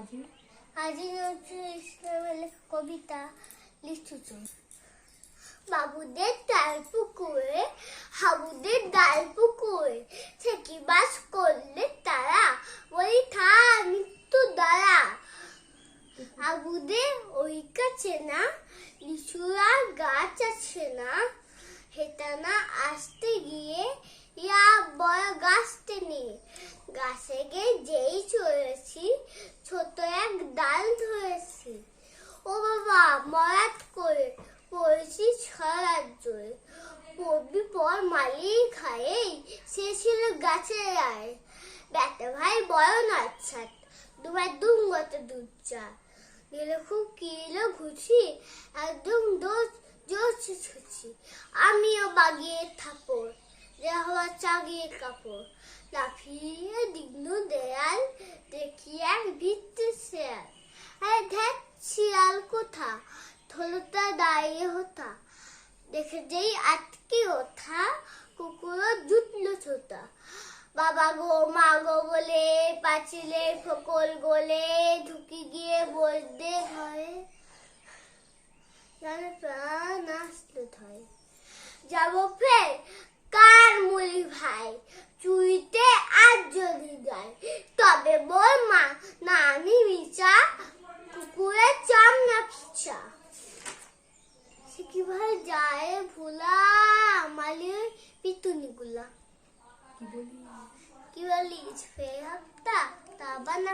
কাজী আজি নজরুল ইসলামের কবিতা লিখেছ বাবুদের ডাল পুকুরে, হাবুদের ডাল পুকুরে থেকে বাস করলে তারা বলি, থা, মৃত্যু দ্বারা আবুদের ওই কাছে না, লিচুরা গাছ আছে না। হেটানা আসতে গিয়ে ইয়া বড় গাছতে নিয়ে গাছে গিয়ে যেই চলেছি ছোট এক ডাল ধরেছি ও বাবা মরাত করে ছড়ার জোরে পড়বি পর মালিক খায়ে সে ছিল গাছের আয় ব্যাটা ভাই বড় নাচ্ছাট দুবার দুম গত দুধ চা দিলে খুব কিলো ঘুষি, একদম দোষ জোরছে ছুছি। আমিও বাগিয়ে থাপড়, যে হওয়া চাগিয়ে কাপড়। লাফিয়ে দিগ্ন দেয়াল, দেখি এক ভিত্তি শেয়াল। হ্যাঁ ধ্যাত শিয়াল কোথা? থলুটা দাঁড়িয়ে হতা। দেখে যেই আটকে ওঠা কুকুরও জুটলো ছোটা বাবা গো, মা গো বলে, পাঁচিলে ফকল গোলে ঢুকি গিয়ে বলতে হয় জানে প্রাণ আসলো ধয় যাব ফের কার মুলি ভাই চুইতে আজ যদি যায় তবে বল মা না আমি মিচা কুকুরের চাম না পিছা কীভাবে যায় ভোলা আমালি পিতুনিগুলা। কি বলি কি বলি ফের হপ্তা তা বানা